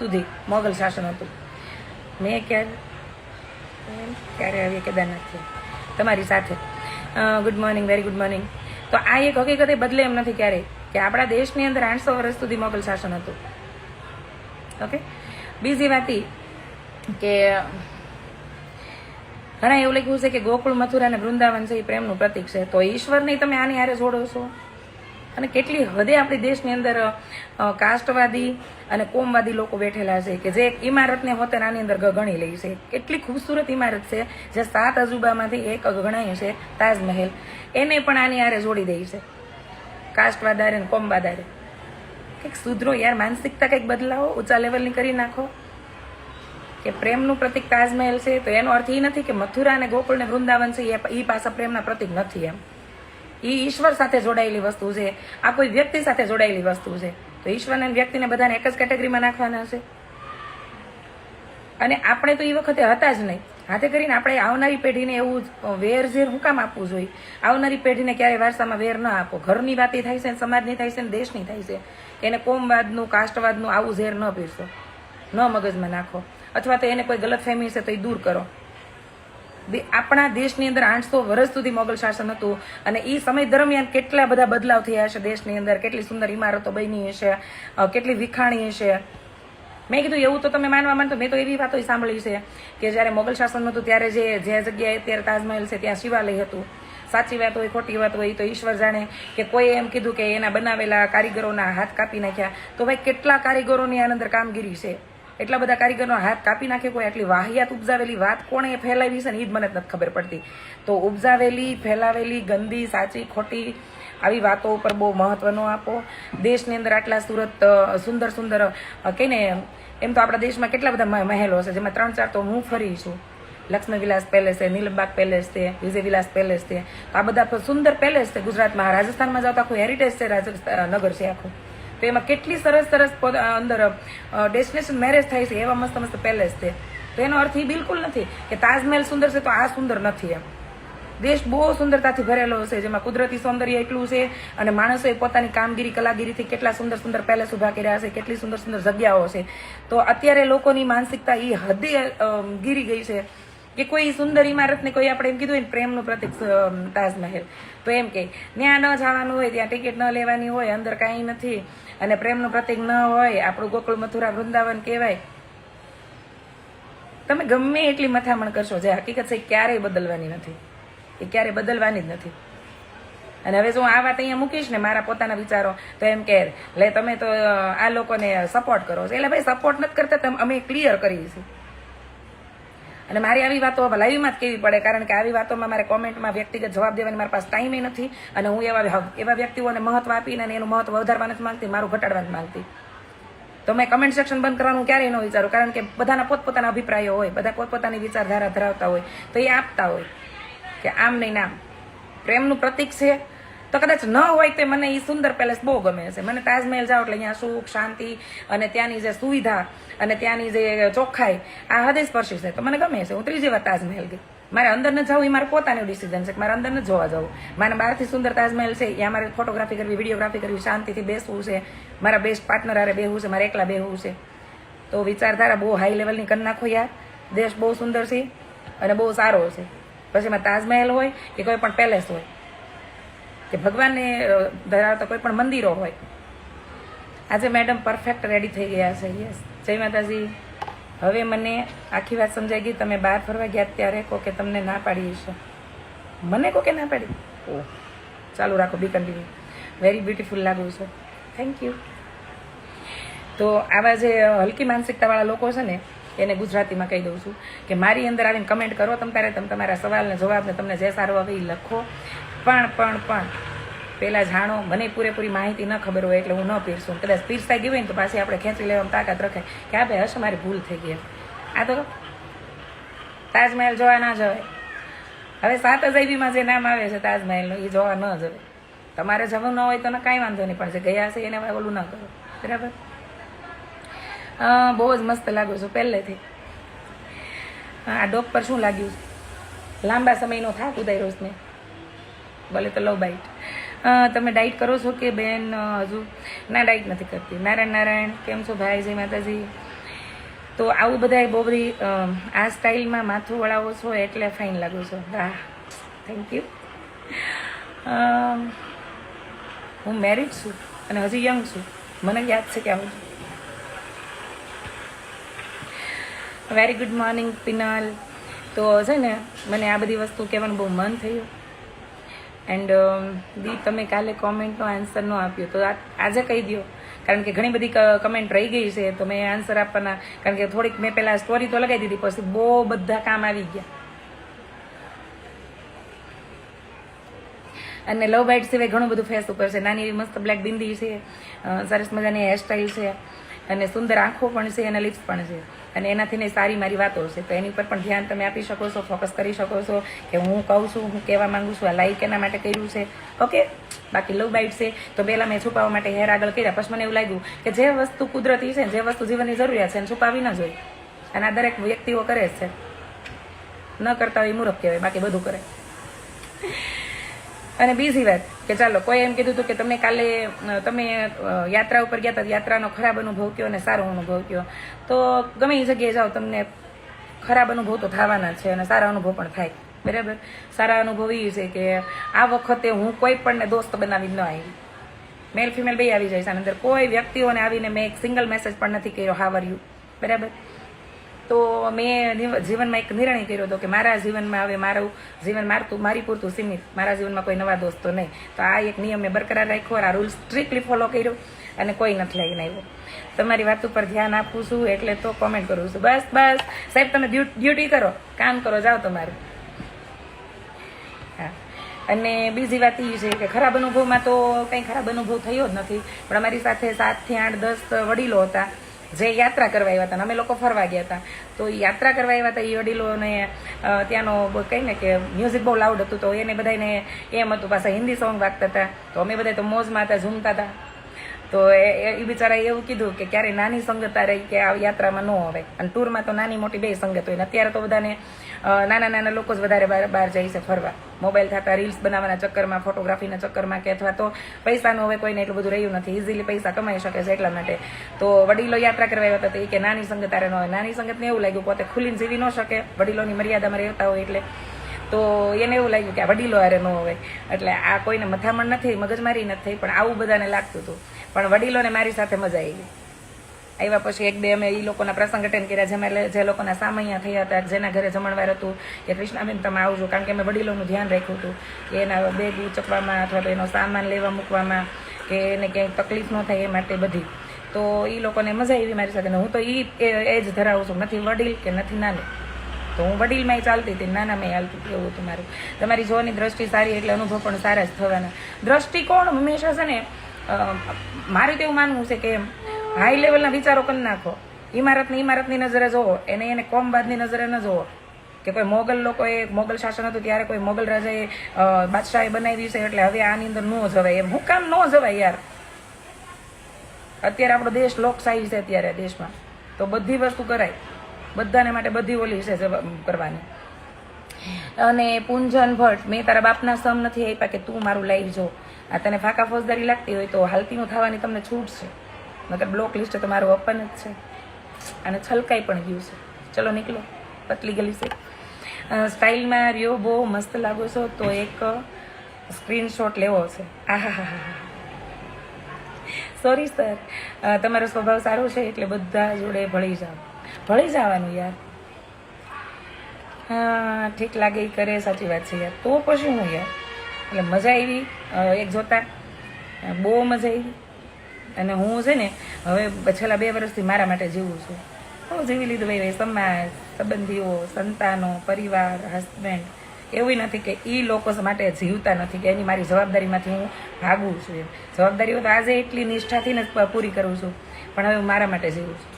સુધી મોગલ શાસન હતું. મેં ક્યારે ક્યારે આવી કેદારનાથથી તમારી સાથે. Good morning very good morning તો આ એક હકીકતે બદલે એમ નથી ક્યારેય કે આપણા દેશની અંદર આઠસો વર્ષ સુધી મોગલ શાસન હતું. ઓકે? બીજી વાત ઈ કે ઘણા એવું લખ્યું છે કે ગોકુળ મથુરા અને વૃંદાવન છે એ પ્રેમનું પ્રતીક છે. તો ઈશ્વરને તમે આની હારે જોડો છો? અને કેટલી હદે આપણી દેશની અંદર કાસ્ટવાદી અને કોમવાદી લોકો બેઠેલા છે કે જે એક ઇમારતને હોતે આની અંદર ગણી લે છે. કેટલી ખૂબસૂરત ઇમારત છે, જે સાત અજુબામાંથી એક ગણાય છે, તાજમહેલ. એને પણ આની હારે જોડી દે છે. કાસ્ટવાદારે અને કોમવાદારે. કંઈક સુધરો યાર, માનસિકતા કંઈક બદલાવો, ઊંચા લેવલની કરી નાખો. કે પ્રેમનું પ્રતિક તાજમહેલ છે, તો એનો અર્થ એ નથી કે મથુરા અને ગોકુળ ને વૃંદાવન છે, એ પાછા પ્રેમના પ્રતિક નથી એમ. એ ઈશ્વર સાથે જોડાયેલી વસ્તુ છે. આ કોઈ વ્યક્તિ સાથે જોડાયેલી વસ્તુ છે. તો ઈશ્વર અને વ્યક્તિને બધાને એક જ કેટેગરીમાં નાખવાના છે અને આપણે તો એ વખતે હતા જ નહીં. હાથે કરીને આપણે આવનારી પેઢીને એવું વેર ઝેર હું કામ આપવું જોઈએ? આવનારી પેઢીને ક્યારેય વારસામાં વેર ન આપો. ઘરની વાત થાય છે સમાજની થાય છે દેશની થાય છે. એને કોમવાદનું કાસ્ટવાદનું આવું ઝેર ન પીરસો. ન મગજમાં નાખો. અથવા તો એને કોઈ ગલત ફેમી છે તો એ દૂર કરો. આપણા દેશની અંદર આઠસો વર્ષ સુધી મોગલ શાસન હતું અને એ સમય દરમિયાન કેટલા બધા બદલાવ થયા હશે દેશની અંદર? કેટલી સુંદર ઇમારતો બની હશે? કેટલી વિખાણી હશે? મેં કીધું, એવું તો તમે માનવા માનતો મેં તો એવી વાતો સાંભળી છે કે જ્યારે મોગલ શાસન હતું ત્યારે જે જે જગ્યાએ અત્યારે તાજમહેલ છે ત્યાં શિવાલય હતું. સાચી વાત હોય, ખોટી વાત હોય તો ઈશ્વર જાણે કે કોઈ એમ કીધું કે એના બનાવેલા કારીગરોના હાથ કાપી નાખ્યા. તો ભાઈ કેટલા કારીગરોની આનંદર કામગીરી છે? એટલા બધા કારીગરનો હાથ કાપી નાખે, કોઈ આટલી વાહિયાત ઉપજાવેલી વાત કોણે ફેલાવી છે ને એ જ મને નથી ખબર પડતી. તો ઉપજાવેલી, ફેલાવેલી, ગંદી, સાચી, ખોટી આવી વાતો ઉપર બહુ મહત્વનો આપો. દેશની અંદર આટલા સુરત સુંદર સુંદર કહીને એમ તો આપણા દેશમાં કેટલા બધા મહેલો છે, જેમાં ત્રણ, ચાર તો હું ફરી છું. લક્ષ્મી વિલાસ પેલેસ છે નીલમબાગ પેલેસ છે, વિજય વિલાસ પેલેસ છે. આ બધા સુંદર પેલેસ છે ગુજરાતમાં. રાજસ્થાનમાં જાવ તો આખું હેરિટેજ છે રાજસ્થાન નગર છે આખું. તો એમાં કેટલી સરસ સરસ અંદર ડેસ્ટિનેશન મેરેજ થાય છે, એવા મસ્ત મસ્ત પેલેસ છે. તો એનો અર્થ એ બિલકુલ નથી કે તાજમહેલ સુંદર છે તો આ સુંદર નથી એમ. દેશ બહુ સુંદરતાથી ભરેલો છે, જેમાં કુદરતી સૌંદર્ય એટલું છે અને માણસોએ પોતાની કામગીરી, કલાગીરીથી કેટલા સુંદર સુંદર પેલેસ ઊભા કર્યા છે, કેટલી સુંદર સુંદર જગ્યાઓ છે. તો અત્યારે લોકોની માનસિકતા એ હદે ગીરી ગઈ છે. કે કોઈ સુંદર ઇમારતને કોઈ આપણે એમ કીધું ને, પ્રેમનું પ્રતિક તાજમહેલ. તો એમ કે, ત્યાં ન જવાનું હોય, ત્યાં ટિકિટ ન લેવાની હોય, અંદર કાંઈ નથી. અને પ્રેમનું પ્રતિક ન હોય, આપણું ગોકુળ મથુરા વૃંદાવન કહેવાય. તમે ગમે એટલી મથામણ કરશો, જે હકીકત છે ક્યારેય બદલવાની નથી. એ ક્યારેય બદલવાની જ નથી. અને હવે જો આ વાત અહીંયા મૂકીશ ને, મારા પોતાના વિચારો, તો એમ કે, લે, તમે તો આ લોકોને સપોર્ટ કરો છો. એટલે ભાઈ સપોર્ટ નથી કરતા તમે અમે ક્લિયર કરીએ છીએ અને મારી આવી વાતો લાઈવમાં જ કેવી પડે, કારણ કે આવી વાતોમાં મારે કોમેન્ટમાં વ્યક્તિગત જવાબ દેવાની મારી પાસે ટાઈમે નથી અને હું એવા એવા વ્યક્તિઓને મહત્વ આપીને અને એનું મહત્વ વધારવા નથી માંગતી, મારું ઘટાડવા નથી માંગતી. તો મેં કમેન્ટ સેક્શન બંધ કરવાનું ક્યારેય ન વિચારું, કારણ કે બધાના પોતપોતાના અભિપ્રાયો હોય, બધા પોતપોતાની વિચારધારા ધરાવતા હોય, તો એ આપતા હોય કે આમ નહીં નામ પ્રેમનું પ્રતીક છે તો કદાચ ન હોય તે મને એ સુંદર પેલેસ બહુ ગમે છે. મને તાજમહેલ જાઓ એટલે અહીંયા સુખ, શાંતિ અને ત્યાંની જે સુવિધા અને ત્યાંની જે ચોખ્ખાઈ, આ હૃદય સ્પર્શી છે. તો મને ગમે છે. હું ત્રીજી વાર તાજમહેલ ગઈ. મારે અંદર ન જવું એ મારે પોતાનું ડિસિઝન છે કે મારે અંદર ન જોવા જવું. મારે બહારથી સુંદર તાજમહેલ છે, ત્યાં મારે ફોટોગ્રાફી કરવી વિડીયોગ્રાફી કરવી, શાંતિથી બેસવું છે. મારા બેસ્ટ પાર્ટનર આરે બેહવું છે, મારે એકલા બેહવું છે. તો વિચારધારા બહુ હાઈ લેવલની કરી નાખો યાર. દેશ બહુ સુંદર છે અને બહુ સારો છે. પછી એમાં તાજમહેલ હોય કે કોઈ પણ પેલેસ હોય. કે ભગવાનને ધરાવતા કોઈ પણ મંદિરો હોય. આજે મેડમ પરફેક્ટ રેડી થઈ ગયા છે યસ. જય માતાજી. હવે મને આખી વાત સમજાઈ ગઈ. તમે બહાર ફરવા ગયા ત્યારે કહો કે તમને ના પાડી હશે. મને કહો કે ના પાડી? ઓહ. ચાલુ રાખો બી કન્ટિન્યુ. વેરી બ્યુટીફુલ લાગુ છે. Thank you. તો આવા જે હલકી માનસિકતાવાળા લોકો છે ને એને ગુજરાતીમાં કહી દઉં છું કે મારી અંદર આવીને કમેન્ટ કરો તમ તારે તમે તમારા સવાલને જવાબને તમને જે સારું આવે એ લખો. પણ પણ પણ. પહેલાં જાણો, મને પૂરેપૂરી માહિતી ન ખબર હોય એટલે હું ન પીરસું. કદાચ પીરસાઈ ગયું હોય ને તો પાછી આપણે ખેંચી લેવામાં તાકાત રખાય. કે આ ભાઈ હશે, મારી ભૂલ થઈ ગઈ આ તો તાજમહેલ જોવા ના જવાય. હવે સાત અજાયબીમાં જે નામ આવે છે તાજમહેલનું, એ જોવા ન જવાય. તમારે જવું ન હોય તો કાંઈ વાંધો નહીં, પણ જે ગયા છે એને ઓલું ન કરો. બરાબર? બહુ જ મસ્ત લાગુ છું પહેલેથી. આ ડોક પર શું લાગ્યું લાંબા સમયનો થાક ઉતાર્યો મેં ભલે તો લવ બાઇટ તમે ડાઇટ કરો છો કે બેન હજુ? ના ડાઇટ નથી કરતી. નારાયણ નારાયણ, કેમ છો ભાઈ, જય માતાજી? તો આવું બધા બહુ બધી આ સ્ટાઇલમાં માથું વળાવો છો એટલે ફાઇન લાગો છો. હા થેન્ક યુ હું મેરિડ છું અને હજી યંગ છું. મને યાદ છે કે આવું. Very good morning Pinal. તો છે ને, મને આ બધી વસ્તુ કહેવાનું બહુ મન થયું. એન્ડ દી, તમે કાલે કોમેન્ટનો આન્સર ન આપ્યો. તો આજે કહી દો કારણ કે ઘણી બધી કમેન્ટ રહી ગઈ છે, તો મેં આન્સર આપવાના. કારણ કે થોડીક મેં પહેલાં સ્ટોરી તો લગાવી દીધી, પછી બહુ બધા કામ આવી ગયા. અને લવ બાઇટ સિવાય ઘણું બધું ફેસ ઉપર છે. નાની એવી મસ્ત બ્લેક બિંદી છે સરસ મજાની હેરસ્ટાઈલ છે, અને સુંદર આંખો પણ છે, અને લિપ્સ પણ છે. અને એનાથી ને સારી મારી વાતો છે તો એની ઉપર પણ ધ્યાન તમે આપી શકો છો ફોકસ કરી શકો છો કે હું કહું છું, હું કહેવા માંગુ છું, આ લાઈક એના માટે કર્યું છે. ઓકે બાકી લવ બાઇટ છે. તો પહેલાં મેં છુપાવવા માટે હેર આગળ કર્યા. પછી મને એવું લાગ્યું કે જે વસ્તુ કુદરતી છે જે વસ્તુ જીવનની જરૂરિયાત છે એને છુપાવી ન જોઈએ. અને આ દરેક વ્યક્તિઓ કરે છે. ન કરતા હોય મૂર્ખ કહેવાય, બાકી બધું કરે. અને બીજી વાત કે ચાલો, કોઈ એમ કીધું હતું કે તમે કાલે, તમે યાત્રા ઉપર ગયા હતા યાત્રાનો ખરાબ અનુભવ કયો અને સારો અનુભવ કયો? તો ગમે એ જગ્યાએ જાઓ, તમને ખરાબ અનુભવ તો થવાના છે અને સારા અનુભવ પણ થાય. બરાબર? સારા અનુભવ એ છે કે આ વખતે હું કોઈ પણને દોસ્ત બનાવી ન આવી. મેલ ફિમેલ બે આવી જાય છે. અંદર કોઈ વ્યક્તિઓને આવીને મેં એક સિંગલ મેસેજ પણ નથી કર્યો હાવ યુ બરાબર? તો મેં જીવનમાં એક નિર્ણય કર્યો હતો કે મારા જીવનમાં હવે મારું જીવન મારતું, મારી પૂરતું સીમિત. મારા જીવનમાં કોઈ નવા દોસ્તો નહીં. તો આ એક નિયમ મેં બરકરાર રાખ્યો, આ રૂલ સ્ટ્રિક્ટલી ફોલો કર્યો અને કોઈ નથી લઈને આવ્યો. તમારી વાત ઉપર ધ્યાન આપું છું, એટલે તો કોમેન્ટ કરું છું. બસ બસ. સાહેબ, તમે ડ્યુટી કરો. કામ કરો, જાઓ તમારું. હા. અને બીજી વાત એ છે કે ખરાબ અનુભવમાં તો કંઈ ખરાબ અનુભવ થયો જ નથી. પણ અમારી સાથે સાતથી આઠ, દસ વડીલો હતા, જે યાત્રા કરવા આવ્યા હતા અમે લોકો ફરવા ગયા હતા. તો યાત્રા કરવા આવ્યા હતા એ વડીલોને ત્યાંનો કહીએ ને કે મ્યુઝિક બહુ લાઉડ હતું તો એને બધાને એમ હતું, પાછા હિન્દી સોંગ વાગતા હતા. તો અમે બધા તો મોજમાં હતા, ઝૂમતા હતા. તો એ એ બિચારાએ એવું કીધું કે ક્યારે નાની સંગત રહી કે આ યાત્રામાં ન આવે. અને ટૂરમાં તો નાની મોટી બે સંગત હોય અત્યારે તો બધાને નાના નાના લોકો જ વધારે બહાર જાય છે ફરવા. મોબાઈલ થતા રીલ્સ બનાવવાના ચક્કરમાં, ફોટોગ્રાફીના ચક્કરમાં કે અથવા તો પૈસાનું હવે કોઈને એટલું બધું રહ્યું નથી. ઇઝીલી પૈસા કમાઈ શકે છે એટલા માટે. તો વડીલો યાત્રા કરવા આવ્યા હતા એ કે નાની સંગત આરે ન હોય નાની સંગતને એવું લાગ્યું પોતે ખુલીને જીવી ન શકે. વડીલોની મર્યાદામાં રહેતા હોય એટલે. તો એને એવું લાગ્યું કે આ વડીલો હારે ન હોય. એટલે આ કોઈને મથામણ નથી, મગજમારી નથી, પણ આવું બધાને લાગતું હતું. પણ વડીલોને મારી સાથે મજા આવી આવ્યા પછી એક બે અમે એ લોકોના પ્રસંગ અટેન્ડ કર્યા, જેમાં જે લોકોના સામૈયા થયા હતા, જેના ઘરે જમણવાર હતું કે કૃષ્ણાબેન તમે આવજો, કારણ કે અમે વડીલોનું ધ્યાન રાખ્યું હતું કે એના બેગ ઉચકવામાં અથવા તો એનો સામાન લેવા મૂકવામાં કે એને ક્યાંય તકલીફ ન થાય એ માટે બધી. તો એ લોકોને મજા આવી મારી સાથે હું તો એ એજ ધરાવું છું, નથી વડીલ કે નથી નાની. તો હું વડીલમાંય ચાલતી હતી, નાનામાંય હાલતી હતી, એવું હતું મારું. તમારી જોવાની દ્રષ્ટિ સારી એટલે અનુભવ પણ સારા જ થવાના. દ્રષ્ટિકોણ હંમેશા છે ને મારું તો એવું માનવું છે કે હાઈ લેવલના વિચારો કરી નાખો. ઇમારતની ઇમારતની નજરે જોવો, એને એને કોમબાદની નજરે ન જોવો. કે કોઈ મોગલ લોકોએ મોગલ શાસન હતું ત્યારે કોઈ મોગલ રાજાએ બાદશાહે બનાવી છે એટલે હવે આની અંદર ન જવાય. એમ હું કામ ન જવાય યાર. અત્યારે આપણો દેશ લોકશાહી છે અત્યારે દેશમાં. તો બધી વસ્તુ કરાય. બધાને માટે બધી ઓલી છે કરવાની. અને પૂંજન ભટ્ટ, મેં તારા બાપના સમ નથી આપ્યા કે તું મારું લઈ જો. આ તને ફાંકા ફોજદારી લાગતી હોય તો હાલતીનું થવાની તમને છૂટ છે. નકર બ્લોક લિસ્ટ તો મારું ઓપન જ છે. અને છલકાઈ પણ ગયું છે. ચલો નીકળો. પતલી ગલી છે. સ્ટાઇલમાં રહ્યો, બહુ મસ્ત લાગો છો, તો એક સ્ક્રીનશોટ લેવો છે. આહાહાહા સોરી સર તમારો સ્વભાવ સારો છે, એટલે બધા જોડે ભળી જાઓ. ભળી જવાનું યાર. હા, ઠીક લાગે એ કરે, સાચી વાત છે યાર. તો પછી હું યાર. એટલે મજા આવી એક જોતા. બહુ મજા આવી. અને હું છે ને, હવે છેલ્લા બે વર્ષથી મારા માટે જીવું છું. હું જીવી લીધું ભાઈ સમાજ, સંબંધીઓ, સંતાનો, પરિવાર હસબન્ડ એવું નથી કે એ લોકો માટે જીવતા નથી, કે એની મારી જવાબદારીમાંથી હું ભાગું છું એમ. જવાબદારીઓ તો આજે એટલી નિષ્ઠાથી ને પૂરી કરું છું. પણ હવે હું મારા માટે જીવું છું.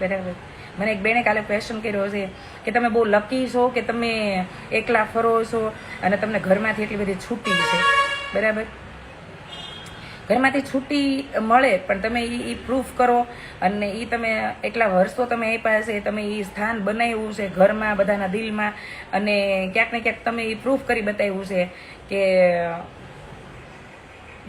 બરાબર? મને એક બેને કાલે ક્વેશ્ચન કર્યો છે કે તમે બહુ લકી છો કે તમે એકલા ફરો છો અને તમને ઘરમાંથી એટલી બધી છૂટી છે બરાબર? ઘરમાંથી છૂટી મળે, પણ તમે એ પ્રૂફ કરો અને એ તમે એટલા વર્ષો તમે આપ્યા છે, તમે એ સ્થાન બનાવ્યું છે ઘરમાં, બધાના દિલમાં અને ક્યાંક ને ક્યાંક તમે એ પ્રૂફ કરી બતાવ્યું છે કે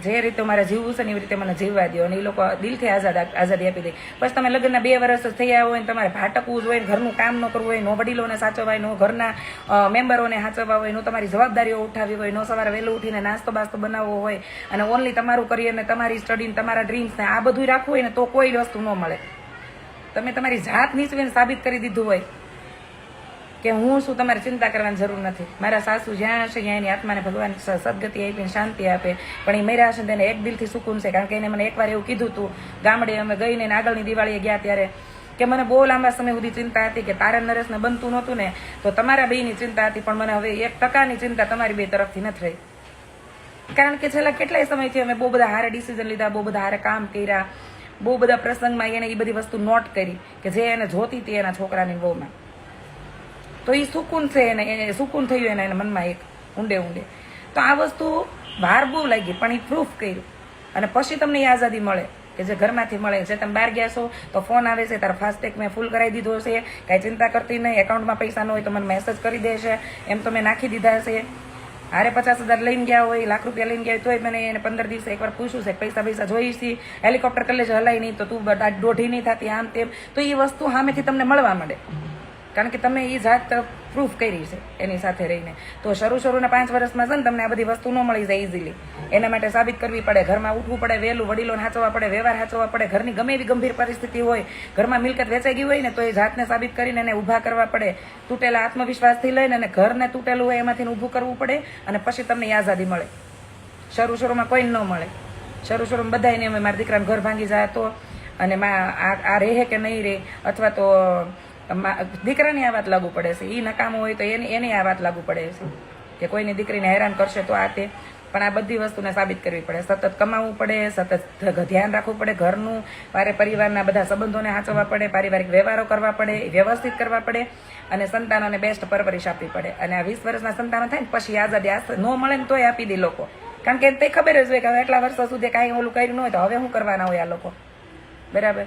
જે રીતે મારે જીવવું છે ને એવી રીતે મને જીવવા દો અને એ લોકો દિલથી આઝાદ આઝાદી આપી દે. પછી તમે લગ્નના બે વર્ષ થયા હોય ને તમારે ભાટકવું જ હોય ઘરનું કામ ન કરવું હોય, નો વડીલોને સાચવવા હોય નો ઘરના મેમ્બરોને સાચવવા હોય, નો તમારી જવાબદારીઓ ઉઠાવી હોય, નો સવારે વહેલું ઉઠીને નાસ્તો બાસ્તો બનાવવો હોય, અને ઓનલી તમારું કરિયર ને તમારી સ્ટડી તમારા ડ્રીમ્સ ને આ બધું રાખવું હોય ને તો કોઈ વસ્તુ ન મળે. તમે તમારી જાત નીચવીને સાબિત કરી દીધું હોય. કે હું શું તમારે ચિંતા કરવાની જરૂર નથી. મારા સાસુ જ્યાં હશે ત્યાં એની આત્માને ભગવાન સદગતિ આપીને શાંતિ આપે. પણ એ મર્યા હશે તેને એક દિલથી સુકૂન છે. કારણ કે એને મને એકવાર એવું કીધું હતું ગામડે અમે ગઈને આગળની દિવાળીએ ગયા ત્યારે, કે મને બહુ લાંબા સમય સુધી ચિંતા હતી કે તારે નરેશને બનતું નહોતું ને, તો તમારા બેની ચિંતા હતી, પણ મને હવે એક ટકાની ચિંતા તમારી બે તરફથી નથી રહી. કારણ કે છેલ્લા કેટલાય સમયથી અમે બહુ બધા હારે ડિસિઝન લીધા, બહુ બધા હારે કામ કર્યા, બહુ બધા પ્રસંગમાં એને એ બધી વસ્તુ નોટ કરી, કે જે એને જોતી હતી એના છોકરાની બહુમાં તો એ સુકૂન છે એને સુકૂન થયું એના એના મનમાં એક ઊંડે ઊંડે. તો આ વસ્તુ બહાર બહુ લાગી, પણ એ પ્રૂફ કર્યું. અને પછી તમને એ આઝાદી મળે, કે જે ઘરમાંથી મળે, જે તમે બહાર ગયા છો, તો ફોન આવે છે, તારા ફાસ્ટેગ મેં ફૂલ કરાવી દીધો છે, કાંઈ ચિંતા કરતી નહીં એકાઉન્ટમાં પૈસા ન હોય તો મને મેસેજ કરી દેશે, એમ તો મેં નાખી દીધા છે. હારે પચાસ હજાર લઈને ગયા હોય, લાખ રૂપિયા લઈને ગયા હોય, તોય મને એને પંદર દિવસે એકવાર પૂછ્યું છે, પૈસા પૈસા જોઈ છે હેલિકોપ્ટર કલેજ હલાય નહીં, તો તું દોઢી નહીં થતી, આમ તેમ. તો એ વસ્તુ સામેથી તમને મળવા માંડે. કારણ કે તમે એ જાત પ્રૂફ કરી છે એની સાથે રહીને. તો શરૂ શરૂના પાંચ વર્ષમાં છે ને તમને આ બધી વસ્તુ ન મળી જાય ઇઝીલી એના માટે સાબિત કરવી પડે. ઘરમાં ઉઠવું પડે, વહેલું વડીલોને હાચવવા પડે, વ્યવહાર હાચવવા પડે, ઘરની ગમે એવી ગંભીર પરિસ્થિતિ હોય, ઘરમાં મિલકત વેચાઈ ગઈ હોય ને તો એ જાતને સાબિત કરીને એને ઊભા કરવા પડે. તૂટેલા આત્મવિશ્વાસથી લઈને અને ઘરને તૂટેલું હોય એમાંથી ઊભું કરવું પડે અને પછી તમને આઝાદી મળે. શરૂ શરૂમાં કોઈ ન મળે. શરૂ શરૂમાં બધાને અમે, મારા દીકરાનું ઘર ભાંગી જાય તો અને આ રહે કે નહીં રહે? અથવા તો દીકરાની આ વાત લાગુ પડે છે. એ નકામો હોય તો એની એની આ વાત લાગુ પડે છે. કે કોઈની દીકરીને હેરાન કરશે તો આ તે. પણ આ બધી વસ્તુને સાબિત કરવી પડે. સતત કમાવવું પડે, સતત ધ્યાન રાખવું પડે ઘરનું. પારે પરિવારના બધા સંબંધોને સાચવવા પડે, પારિવારિક વ્યવહારો કરવા પડે વ્યવસ્થિત કરવા પડે અને સંતાનોને બેસ્ટ પરવરિશ આપવી પડે. અને આ વીસ વર્ષના સંતાનો થાય ને, પછી આઝાદી ન મળે ને તોય આપી દે લોકો. કારણ કે તે ખબર જ હોય કે હવે એટલા વર્ષો સુધી કાંઈ ઓલું કર્યું ન હોય તો હવે શું કરવાના હોય આ લોકો? બરાબર?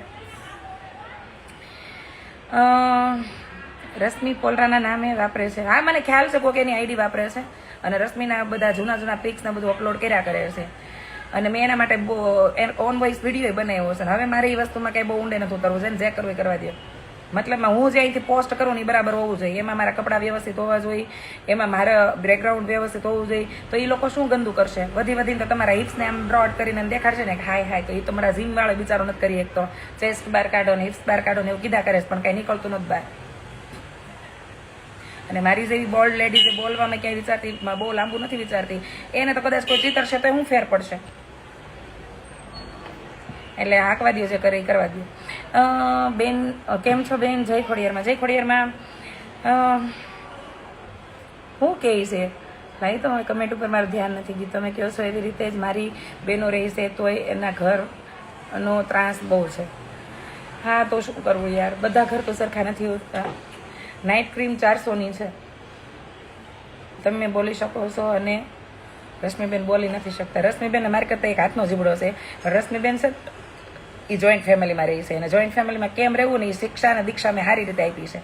રશ્મિ પોલરાના નામે વાપરે છે. હા, મને ખ્યાલ છે કોકે એની આઈડી વાપરે છે. અને રશ્મિના બધા જૂના જૂના પિક્સને બધું અપલોડ કર્યા કરે છે. અને મેં એના માટે ઓન વોઇસ વીડિયો બનાવ્યો છે. હવે મારે એ વસ્તુમાં કંઈ બહુ ઊંડે નથી ઉતરવું. છે ને જે કરવું કરવા દો મતલબમાં હું જે અહીંથી પોસ્ટ કરું ને એ બરાબર હોવું જોઈએ. એમાં મારા કપડાં વ્યવસ્થિત હોવા જોઈએ, એમાં મારા બેકગ્રાઉન્ડ વ્યવસ્થિત હોવું જોઈએ. તો એ લોકો શું ગંદુ કરશે? વધી વધીને તો તમારા હિપ્સને આમ બ્રોડ કરીને દેખાડશે ને હાય હાય, તો એ તમારા જીમવાળો બિચારો નથી કરી એક તો ચેસ્ટ બહાર કાઢો ને હિપ્સ બહાર કાઢો ને એવું કીધા કરે છે, પણ કાંઈ નીકળતું નથી બહાર. અને મારી જેવી બોલ્ડ લેડીઝે બોલવામાં ક્યાંય વિચારતી બહુ લાંબુ નથી વિચારતી. એને તો કદાચ કોઈ ચિતરશે તો હું ફેર પડશે. એટલે હાંકવા દો જે કરે એ કરવા દો બેન કેમ છો બેન? જય ખોડિયારમાં. જય ખોડિયારમાં. હું કહે છે? ભાઈ તો કમેન્ટ ઉપર મારું ધ્યાન નથી ગયું. તમે કહો છો એવી રીતે જ મારી બહેનો રહેશે તોય એના ઘરનો ત્રાસ બહુ છે. હા, તો શું કરવું યાર? બધા ઘર તો સરખા નથી હોતા. નાઇટ ક્રીમ ચારસોની છે. તમે બોલી શકો છો અને રશ્મિબેન બોલી નથી શકતા. રશ્મિબેન મારી કરતાં એક હાથનો જીબડો છે. રશ્મિબેન છે એ જોઈન્ટ ફેમિલીમાં રહી છે. અને જોઈન્ટ ફેમિલીમાં કેમ રહેવું ને એ શિક્ષા અને દીક્ષા સારી રીતે આપી છે.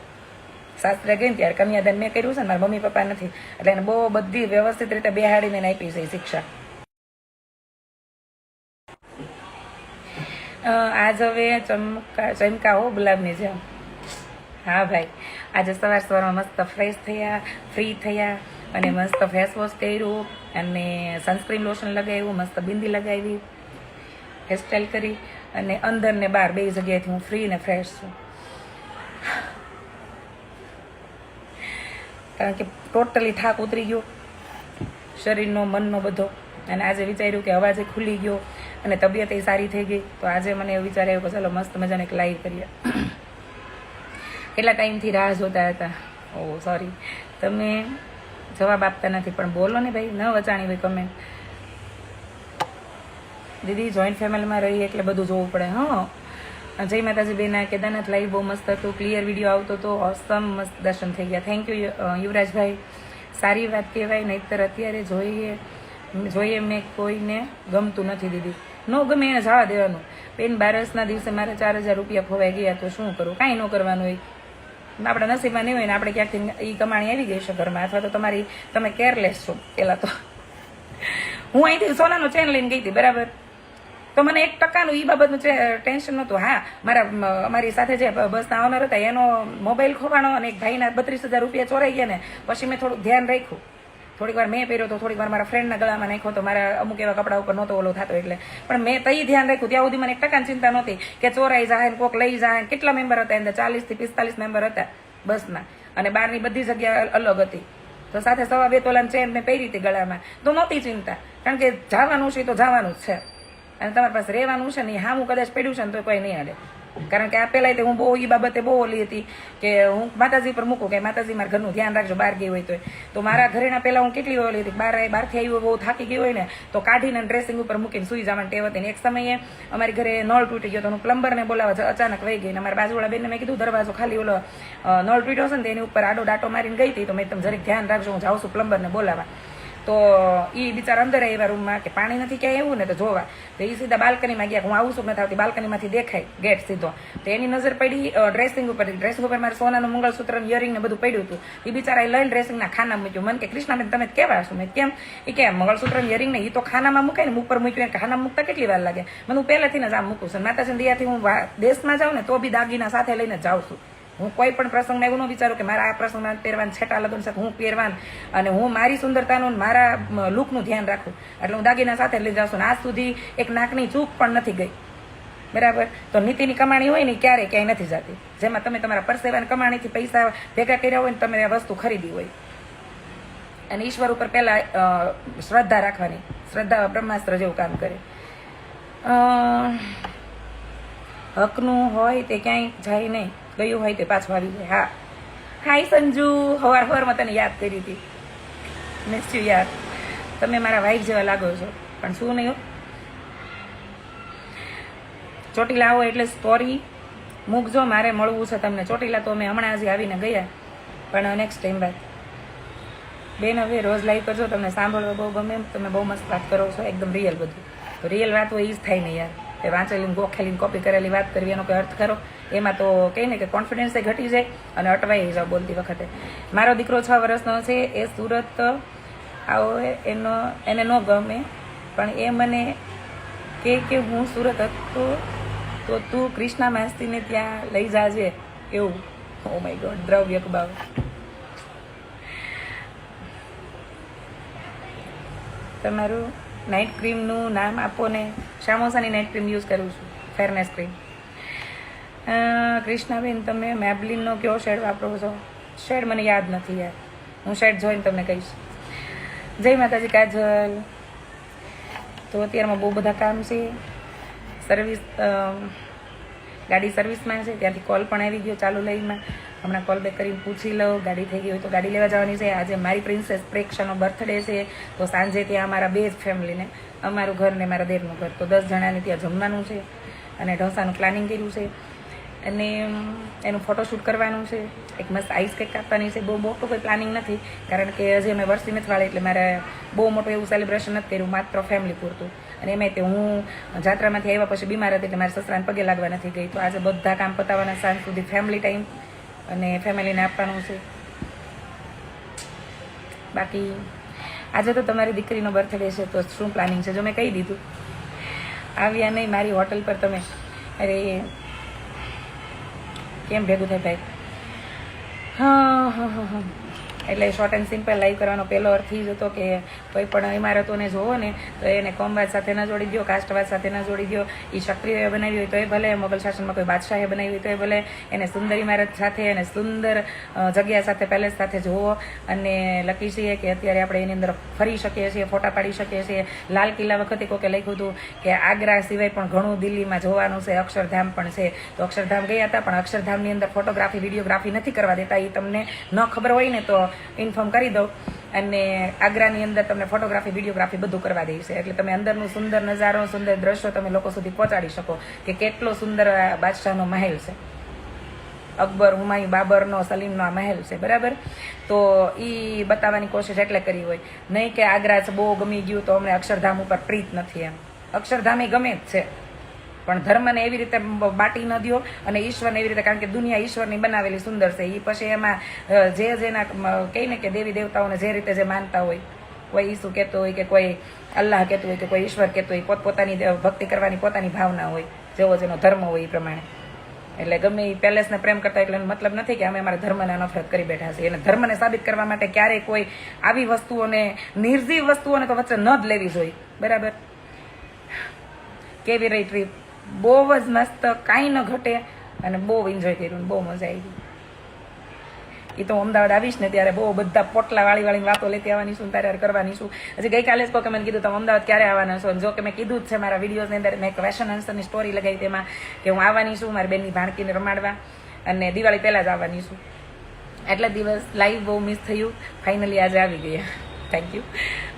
શાસ્ત્ર ગઈ ત્યારે કન્યાદાન મેં કર્યું છે ને, મારા મમ્મી પપ્પા નથી. એટલે એને બહુ બધી વ્યવસ્થિત રીતે બેહાડીને આપી છે શિક્ષા. આજ હવે ચમકા ચમકા હો ગુલાબની જેમ. હા ભાઈ, આજે સવાર સવારમાં મસ્ત ફ્રેશ થયા ફ્રી થયા, અને મસ્ત ફેસ વોશ કર્યું, અને સનસ્ક્રીન લોશન લગાવ્યું, મસ્ત બિંદી લગાવી હેરસ્ટાઈલ કરી. અને અંદર ને બહાર બે જગ્યાએથી હું ફ્રી ને ફ્રેશ છું. કારણ કે ટોટલી થાક ઉતરી ગયો. શરીરનો, મનનો બધો. અને આજે વિચાર્યું કે અવાજ ખુલી ગયો અને તબિયત એ સારી થઈ ગઈ. તો આજે મને એવું વિચાર આવ્યો કે ચાલો મસ્ત મજાને એક લાઈવ કરીએ. કેટલા ટાઈમથી રાહ જોતા હતા? ઓ સોરી તમે જવાબ આપતા નથી, પણ બોલો ને ભાઈ, ન વચાણી ભાઈ કમેન્ટ દીદી જોઈન્ટ ફેમિલીમાં રહીએ એટલે બધું જોવું પડે, હા. જય માતાજી બેના કેદારનાથ લાઈવ બહુ મસ્ત હતું ક્લિયર વીડિયો આવતો હતો ઓસમ મસ્ત દર્શન થઈ ગયા. થેન્ક યુ યુવરાજભાઈ. સારી વાત કહેવાય, નહીતર અત્યારે જોઈએ જોઈએ મેં કોઈને ગમતું નથી દીદી. ન ગમે એને જવા દેવાનું. બેન બારસના દિવસે મારે ચાર હજાર રૂપિયા ખોવાઈ ગયા, તો શું કરું? કાંઈ ન કરવાનું હોય. આપણા નસીબમાં નહીં હોય ને, આપણે ક્યાંકથી એ કમાણી આવી ગઈ છે ઘરમાં, અથવા તો તમારી, તમે કેરલેસ છો પહેલાં તો. હું અહીંથી સોનાનો ચેન લઈને ગઈ હતી, બરાબર? તો મને એક ટકાનું એ બાબતનું ટેન્શન નહોતું. હા, મારા અમારી સાથે જે બસના ઓનર હતા, એનો મોબાઈલ ખોવાનો અને એક ભાઈના બત્રીસ હજાર રૂપિયા ચોરાઈ ગયા ને, પછી મેં થોડુંક ધ્યાન રાખ્યું. થોડીક વાર મેં પહેર્યો તો થોડીક વાર મારા ફ્રેન્ડના ગળામાં નાખ્યો તો મારા અમુક એવા કપડા ઉપર નહોતો ઓલો થતો એટલે. પણ મેં તઈ ધ્યાન રાખ્યું. ત્યાં સુધી મને એક ટકાની ચિંતા નહોતી કે ચોરાઈ જાય ને કોક લઈ જાય કેટલા મેમ્બર હતા અંદર ચાલીસથી પિસ્તાલીસ મેમ્બર હતા બસના. અને બહારની બધી જગ્યા અલગ હતી. તો સાથે સવા બે તોલાની ચેન મેં પહેરી હતી ગળામાં. તો નહોતી ચિંતા. કારણ કે જવાનું છે તો જવાનું જ છે. અને તમારી પાસે રહેવાનું છે ને હા હું કદાચ પડ્યું છે ને તો કોઈ નહીં હાલે. કારણ કે આ પહેલાં હું બહુ એ બાબતે બહુ ઓલી હતી કે હું માતાજી પર મૂકું કે માતાજી મારા ઘરનું ધ્યાન રાખજો, બહાર ગઈ હોય તો તો મારા ઘરેના પહેલાં હું કેટલી ઓલી હતી બહાર બહારથી આવી બહુ થાકી ગઈ હોય ને, તો કાઢીને ડ્રેસિંગ ઉપર મૂકીને સુઈ જવાની ટેવ હતી. એક સમયે અમારી ઘરે નળ તૂટી ગયો તો હું પ્લમ્બરને બોલાવવા અચાનક વહી ગઈ ને મારા બાજુવાળા બેનને મેં કીધું, દરવાજો ખાલી ઓલો નળ તૂટ્યો છે ને તેની ઉપર આડો ડાટો મારીને ગઈ હતી. તો મેં તમે જરીક ધ્યાન રાખજો, હું જાઉં છું પ્લમ્બરને બોલાવવા તો એ બિચારા અંદર આવ્યા રૂમમાં કે પાણી નથી ક્યાંય એવું ને તો જોવા. તો એ સીધા બાલ્કનીમાં ગયા હું આવું છું નથી આવતી બાલ્કનીમાંથી દેખાય ગેટ સીધો. તો એની નજર પડી ડ્રેસિંગ ઉપર. ડ્રેસિંગ ઉપર મારે સોનાનું મંગળસૂત્ર ઇયરિંગ ને બધું પડ્યું હતું. એ બિચારા લઈને ડ્રેસિંગના ખાના મૂક્યું. મને કે, કૃષ્ણાબેન, તમે કેવા છો? મેં કેમ? એ કે મંગળસૂત્ર ઇયરિંગ ને એ તો ખાનામાં મૂકાય ને ઉપર મૂક્યું ખાનામાં મૂકતા કેટલી વાર લાગે? મને હું પહેલેથી જ આમ મૂકું છું. માતાજી દયાથી હું દેશમાં જાઉં ને તો બી દાગીના સાથે લઈને જાઉં છું. હું કોઈ પણ પ્રસંગને એવું ન વિચારું કે મારા આ પ્રસંગમાં પહેરવાનું, છેટા લગ્ન સાથે હું પહેરવાનું અને હું મારી સુંદરતાનું મારા લુકનું ધ્યાન રાખું. એટલે હું દાગીના સાથે લઈ જાઉં છું અને આજ સુધી એક નાકની ચૂક પણ નથી ગઈ. બરાબર? તો નીતિની કમાણી હોય ને ક્યારે ક્યાંય નથી જતી. જેમાં તમે તમારા પરસેવાની કમાણીથી પૈસા ભેગા કર્યા હોય ને તમે આ વસ્તુ ખરીદી હોય. અને ઈશ્વર ઉપર પહેલાં શ્રદ્ધા રાખવાની. શ્રદ્ધા બ્રહ્માસ્ત્ર જેવું કામ કરે. હકનું હોય તે ક્યાંય જાય નહીં. ગયું હોય તે પાછું આવી જાય હા. હાય સંજુ, હવાર હવારમાં તને યાદ કરી હતી. મિસ યુ યાર. તમે મારા વાઈફ જેવા લાગો છો. પણ શું નહીં ચોટીલા આવો એટલે સ્ટોરી મૂકજો મારે મળવું છે તમને. ચોટીલા તો અમે હમણાં હજી આવીને ગયા. પણ નેક્સ્ટ ટાઈમ બાદ બેન, હવે રોજ લાઈવ કરજો. તમને સાંભળવા બહુ ગમે તમે બહુ મસ્ત વાત કરો છો. એકદમ રિયલ બધું. રિયલ વાત હોય એ જ થાય ને યાર. કે વાંચેલી ગોખેલી કોપી કરેલી વાત કરવી, એનો કોઈ અર્થ ખરો? એમાં તો કહે ને કે કોન્ફિડન્સ ઘટી જાય અને અટવાઈ જાવ બોલતી વખતે. મારો દીકરો છ વર્ષનો છે, એ સુરત, આવો એનો, એને ન ગમે, પણ એ મને કે કે હું સુરત હતો, તો તું ક્રિષ્ના માસ્તીને ત્યાં લઈ જાજે. એવું. ઓ માય ગોડ દ્રવ્ય કબાવ. તમારું નાઇટ ક્રીમનું નામ આપો ને. શામોસાની નાઇટ ક્રીમ યુઝ કરું છું. ફેરનેસ ક્રીમ કૃષ્ણાબેન, તમે મેબલિનનો કયો શેડ વાપરો છો? શેડ મને યાદ નથી યાર. હું શેડ જોઈને તમને કહીશ. જય માતાજી કાજલ તો અત્યારમાં બહુ બધા કામ છે. સર્વિસ ગાડી સર્વિસમાં છે, ત્યાંથી કોલ પણ આવી ગયો ચાલુ લઈને. હમણાં કોલ બેક કરીને પૂછી લઉં, ગાડી થઈ ગઈ હોય તો ગાડી લેવા જવાની છે. આજે મારી પ્રિન્સેસ પ્રેક્ષાનો બર્થડે છે, તો સાંજે ત્યાં અમારા બે જ ફેમિલીને, અમારું ઘર ને મારા દેરનું ઘર. તો દસ જણાને ત્યાં જમવાનું છે અને ઢોસાનું પ્લાનિંગ કર્યું છે. અને એનું ફોટોશૂટ કરવાનું છે. એક મસ્ત આઈસ કેક કાપવાની છે. બહુ મોટું કોઈ પ્લાનિંગ નથી, કારણ કે હજી અમે વર્ષી નથી વાળી, એટલે મારે બહુ મોટું એવું સેલિબ્રેશન નથી કર્યું, માત્ર ફેમિલી પૂરતું. અને એમાં તે હું જાત્રામાંથી આવ્યા પછી બીમાર હતી એટલે મારા સસરાને પગે લાગવા નથી ગઈ. તો આજે બધા કામ પતાવવાના સાંજ સુધી ફેમિલી ટાઈમ અને ફેમિલીને આપવાનું છે. બાકી આજે તો તમારી દીકરીનો બર્થડે છે, તો શું પ્લાનિંગ છે? જો મેં કહી દીધું. આવ્યા નહીં મારી હોટલ પર તમે અરે કેમ ભેગું થાય ભાઈ? હા હા હા હા. એટલે શોર્ટ એન્ડ સિમ્પલ લાઈવ કરવાનો પહેલો અર્થ એ જ હતો કે કોઈ પણ ઇમારતોને જોવો ને, તો એને કોમવાદ સાથે ન જોડી દો કાસ્ટવાદ સાથે ન જોડી દો એ ક્ષત્રિયોએ બનાવી હોય તો એ ભલે, મોગલ શાસનમાં કોઈ બાદશાહે બનાવી હોય તો એ ભલે. એને સુંદર ઇમારત સાથે અને સુંદર જગ્યા સાથે પેલેસ સાથે જોવો. અને લખી છીએ કે અત્યારે આપણે એની અંદર ફરી શકીએ છીએ, ફોટા પાડી શકીએ છીએ. લાલ કિલ્લા વખતે કોકે લખ્યું હતું કે આગ્રા સિવાય પણ ઘણું દિલ્હીમાં જોવાનું છે, અક્ષરધામ પણ છે. તો અક્ષરધામ ગયા હતા, પણ અક્ષરધામની અંદર ફોટોગ્રાફી વિડીયોગ્રાફી નથી કરવા દેતા. એ તમને ન ખબર હોય ને તો ઇન્ફોર્મ કરી દઉં. અને આગ્રાની અંદર તમને ફોટોગ્રાફી વિડીયોગ્રાફી બધું કરવા દે છે એટલે તમે અંદરનું સુંદર નજારો, સુંદર દ્રશ્યો તમે લોકો સુધી પહોંચાડી શકો કે કેટલો સુંદર બાદશાહનો મહેલ છે. અકબર, હુમાયુ, બાબરનો, સલીમનો આ મહેલ છે, બરાબર? તો એ બતાવવાની કોશિશ એટલે કરી હોય. નહીં કે આગ્રા બહુ ગમી ગયું તો અમને અક્ષરધામ ઉપર પ્રીત નથી એમ. અક્ષરધામ એ ગમે જ છે. પણ ધર્મને એવી રીતે બાટી ન દો અને ઈશ્વરને એવી રીતે, કારણ કે દુનિયા ઈશ્વરની બનાવેલી સુંદર છે. એ પછી એમાં જે જેના કહીને કે દેવી દેવતાઓને જે રીતે જે માનતા હોય, કોઈ ઈસુ કહેતો હોય કે કોઈ અલ્લાહ કહેતું હોય કે કોઈ ઈશ્વર કહેતું હોય, પોતપોતાની પોતાની ભક્તિ કરવાની પોતાની ભાવના હોય, જેવો જેનો ધર્મ હોય એ પ્રમાણે. એટલે ગમે એ પેલેસને પ્રેમ કરતા એટલે એનો મતલબ નથી કે અમે અમારા ધર્મને નફરત કરી બેઠા છીએ. અને ધર્મને સાબિત કરવા માટે ક્યારેય કોઈ આવી વસ્તુઓને, નિર્જીવ વસ્તુઓને તો વચ્ચે ન જ લેવી જોઈએ. બરાબર? કેવી રહી ટ્રીપ બહુ જ મસ્ત, કાંઈ ન ઘટે. અને બહુ એન્જોય કર્યું બહુ મજા આવી. એ તો અમદાવાદ આવીશ ને ત્યારે બહુ બધા પોટલા વાળી વાળી વાતો લેતી આવવાની છું ત્યારે કરવાની છું. હજી ગઈકાલે જ કોકે મને કીધું, તમે અમદાવાદ ક્યારે આવવાના છો? જો કે મેં કીધું જ છે મારા વિડીયોઝની અંદર, મેં ક્વેશ્ચન આન્સરની સ્ટોરી લગાવી તેમાં કે હું આવવાની છું મારી બેનની ભાણકીને રમાડવા અને દિવાળી પહેલાં જ આવવાની છું. એટલા દિવસ લાઈવ બહુ મિસ થયું. ફાઇનલી આજે આવી ગયા. થેન્ક યુ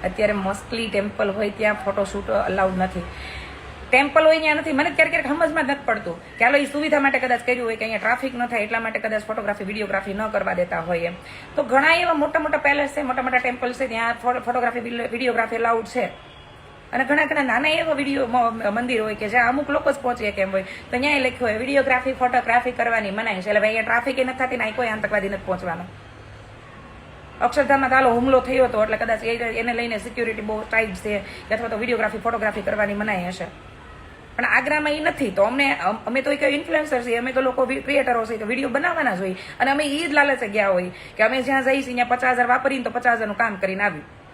અત્યારે મોસ્ટલી ટેમ્પલ હોય ત્યાં ફોટોશૂટ અલાઉડ નથી. ટેમ્પલ હોય ત્યાં નથી. મને ક્યારેક ક્યારેક સમજમાં જ નથી પડતું કે હાલો એ સુવિધા માટે કદાચ કર્યું હોય કે અહીંયા ટ્રાફિક ન થાય, એટલા માટે કદાચ ફોટોગ્રાફી, વિડીયોગ્રાફી ન કરવા દેતા હોય એમ. તો ઘણા એવા મોટા મોટા પેલેસ છે, મોટા મોટા ટેમ્પલ છે, ત્યાં ફોટોગ્રાફી વિડીયોગ્રાફી અલાઉડ છે. અને ઘણા ઘણા નાના એવા વીડિયો મંદિર હોય કે જ્યાં અમુક લોકો જ પહોંચે કેમ હોય, તો ત્યાં લખ્યું હોય, વિડીયોગ્રાફી, ફોટોગ્રાફી કરવાની મનાય છે. એટલે ભાઈ, અહીંયા ટ્રાફિક નથી થતી ને કોઈ આતંકવાદી નથી પહોંચવાનો. અક્ષરધામમાં તો હુમલો થયો હતો એટલે કદાચ એને લઈને સિક્યુરિટી બહુ ટાઈટ છે અથવા તો વિડીયોગ્રાફી, ફોટોગ્રાફી કરવાની મનાય હશે. પણ આગ્રામાં એ નથી. તો અમને, અમ- તો એક ઇન્ફ્લુએન્સર છીએ, અમે તો લોકો ક્રિએટરો છીએ, તો વીડિયો બનાવવાના જ હોય. અને અમે એ જ લાલચે ગયા હોય કે અમે જ્યાં જઈએ ત્યાં પચાસ હજાર વાપરીને તો પચાસ હજારનું કામ કરીને આવ્યું.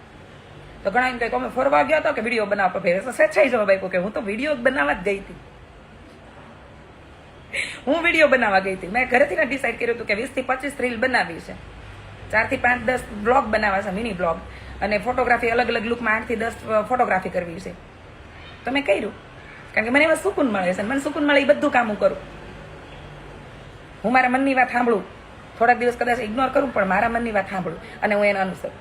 તો ઘણા એમ કહે અમે ફરવા ગયા હતા કે વીડિયો બનાવવા. તો સ્વેચ્છાઈ જવા આપ્યો કે હું તો વીડિયો બનાવવા જ ગઈ હતી. હું વીડિયો બનાવવા ગઈ હતી. મેં ઘરેથી ને ડિસાઈડ કર્યું હતું કે વીસથી પચીસ રીલ બનાવી છે. ચારથી પાંચ, દસ બ્લોગ બનાવવા છે મિની બ્લોગ અને ફોટોગ્રાફી અલગ અલગ લુકમાં આઠથી દસ ફોટોગ્રાફી કરવી છે. તો મેં કર્યું. કારણ કે મને એમાં સુકૂન મળે છે મને સુકૂન મળે એ બધું કામ હું કરું. હું મારા મનની વાત સાંભળું. થોડાક દિવસ કદાચ ઇગ્નોર કરું, પણ મારા મનની વાત સાંભળું અને હું એને અનુસરું.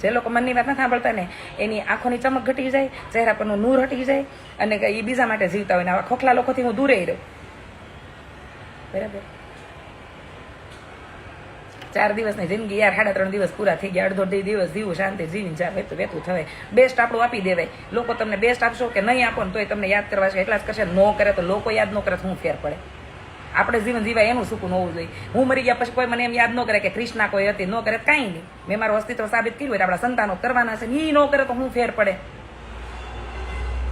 જે લોકો મનની વાત ના સાંભળતા ને, એની આંખોની ચમક ઘટી જાય, ચહેરા પરનું નૂર હટી જાય અને એ બીજા માટે જીવતા હોય ને આવા ખોખલા લોકોથી હું દૂરે રહું. બરાબર? ચાર દિવસની જિંદગી યાર, સાડા ત્રણ દિવસ પૂરા થઈ ગયા, અડધો દી દિવસ જીવું, શાંતિ, જીવીને જા, વેતું વેતું થવાય. બેસ્ટ આપણું આપી દેવાય. લોકો તમને બેસ્ટ આપશો કે નહીં આપો ને તોય તમને યાદ કરવા છે. એટલા જ કરશે, નો કરે તો લોકો યાદ ન કરે હું ફેર પડે. આપણે જીવન જીવાય એનું સુકૂન હોવું જોઈએ. હું મરી ગયા પછી કોઈ મને એમ યાદ ન કરે કે કૃષ્ણા કોઈ હતી, ન કરે કાંઈ નહીં. મેં મારું અસ્તિત્વ સાબિત કર્યું હોય આપણા સંતાનો કરવાના છે એ ન કરે તો હું ફેર પડે.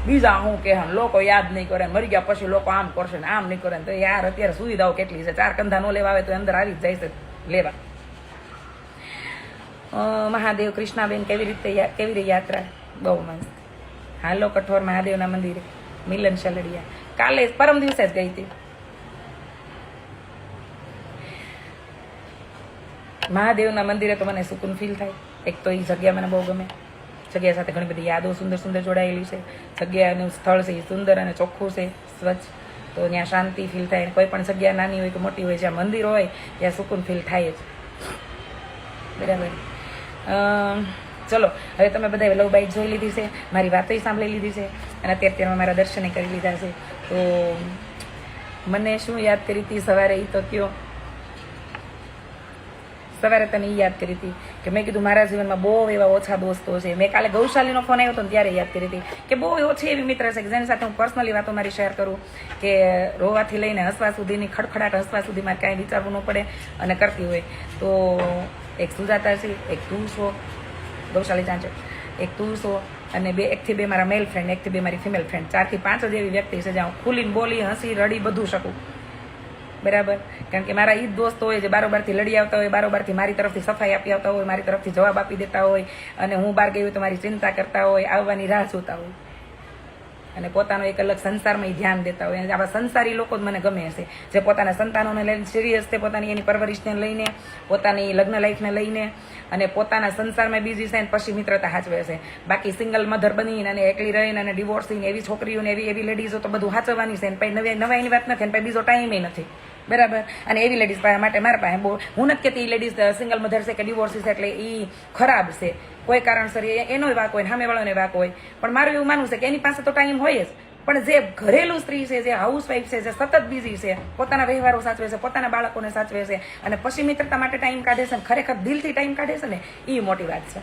બીજા હું કે લોકો યાદ નહીં કરે. મરી ગયા પછી લોકો આમ કરશે ને આમ નહીં કરે તો યાર, અત્યારે સુવિધાઓ કેટલી છે? ચાર કંધા નો લેવા આવે તો અંદર આવી જ જાય છે. લેવા. મહાદેવ કૃષ્ણાબેન કેવી રીતે કેવી રીતે યાત્રા? બહુ મસ્ત. હાલો, કઠોર મહાદેવના મંદિરે. મિલન શલડિયા. કાલે પરમ દિવસે જ ગઈ હતી. મહાદેવના મંદિરે તો મને સુકૂન ફીલ થાય. એક તો એ જગ્યા મને બહુ ગમે. જગ્યા સાથે ઘણી બધી યાદો સુંદર સુંદર જોડાયેલી છે. જગ્યાનું સ્થળ છે એ સુંદર અને ચોખ્ખું છે, સ્વચ્છ. તો ત્યાં શાંતિ ફીલ થાય. કોઈ પણ જગ્યા નાની હોય કે મોટી હોય, જ્યાં મંદિર હોય, ત્યાં સુકૂન ફીલ થાય જ. બરાબર. ચલો, હવે તમે બધા લવ બાઈટ જોઈ લીધી છે, મારી વાતોય સાંભળી લીધી છે, અને અત્યારે અત્યારમાં મારા દર્શને કરી લીધા છે. તો, મને શું યાદ કરી હતી? સવારે એ તો કયો, સવારે તને યાદ કરી હતી કે મેં કીધું મારા જીવનમાં બહુ એવા ઓછા દોસ્તો છે. મેં કાલે ગૌશાલીનો ફોન આવ્યો હતો ને ત્યારે યાદ કરી હતી કે બહુ ઓછી એવી મિત્ર છે કે જેની સાથે હું પર્સનલી વાતો મારી શેર કરું કે રોવાથી લઈને હસવા સુધીની, ખડખડાટ હસવા સુધી મારે કાંઈ વિચારવું ન પડે અને કરતી હોય. તો એક સુજાતા છે, એક તું છો ગૌશાલી ચાંચો એક તું છો અને બે, એકથી બે મારા મેલ ફ્રેન્ડ એકથી બે મારી ફિમેલ ફ્રેન્ડ ચારથી પાંચ જ એવી વ્યક્તિ છે જ્યાં હું ખુલીને બોલી, હસી, રડી બધું શકું. બરાબર? કારણ કે મારા ઈ દોસ્તો હોય જે બારોબારથી લડી આવતા હોય, બારોબારથી મારી તરફથી સફાઈ આપી આવતા હોય, મારી તરફથી જવાબ આપી દેતા હોય અને હું બહાર ગઈ હોય તો મારી ચિંતા કરતા હોય, આવવાની રાહ જોતા હોય. અને પોતાનો એક અલગ સંસારમાં ધ્યાન દેતા હોય. અને આવા સંસારી લોકો જ મને ગમે છે જે પોતાના સંતાનોને લઈને સિરિયસ છે પોતાની એની પરવરિશને લઈને, પોતાની લગ્ન લાઈફને લઈને અને પોતાના સંસારમાં બીજી છે ને પછી મિત્રતા હાચવે છે બાકી સિંગલ મધર બનીને અને એકલી રહીને અને ડિવોર્સ થઈને એવી છોકરીઓને એવી એવી લેડીઝો તો બધું હાચવવાની છે. ને પછી નવી નવાઈની વાત નથી અને પછી બીજો ટાઈમે નથી. બરાબર? અને એવી લેડીઝ પાસે માટે મારા પાસે બહુ હું નથી કહેતી લેડીઝ સિંગલ મધર છે કે ડિવોર્સિસ એટલે એ ખરાબ છે. કોઈ કારણસર એ- એનોય વાક હોય સામેવાળાને વાક હોય. પણ મારું એવું માનવું છે કે એની પાસે તો ટાઈમ હોય જ. પણ જે ઘરેલું સ્ત્રી છે, જે હાઉસવાઈફ છે, જે સતત બિઝી છે, પોતાના વ્યવહારો સાચવે છે, પોતાના બાળકોને સાચવે છે, અને પછી મિત્રતા માટે ટાઈમ કાઢે છે ખરેખર દિલથી ટાઈમ કાઢે છે ને એ મોટી વાત છે.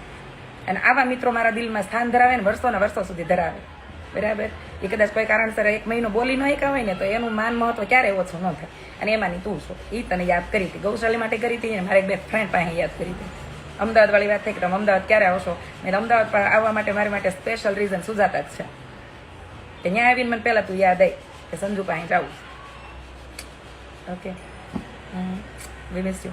અને આવા મિત્રો મારા દિલમાં સ્થાન ધરાવે ને વર્ષોના વર્ષો સુધી ધરાવે. બરાબર? એ કદાચ કોઈ કારણસર એક મહિનો બોલી નહીં કહેવાય ને, તો એનું માન મહત્વ ક્યારે ઓછું ન થાય. અને એમાંની તું છો એ તને યાદ કરી હતી. ગૌશાલી માટે કરી હતી ને, મારે બે ફ્રેન્ડ પાસે યાદ કરી હતી. અમદાવાદવાળી વાત થઈ કે તમે અમદાવાદ ક્યારે આવશો? મેં અમદાવાદ પર આવવા માટે મારી માટે સ્પેશિયલ રીઝન સુજાતા જ છે. કે ત્યાં આવીને મને પહેલાં તું યાદ આવી કે સંજુ પાસે જાઉં ઓકે વિ મિસ યુ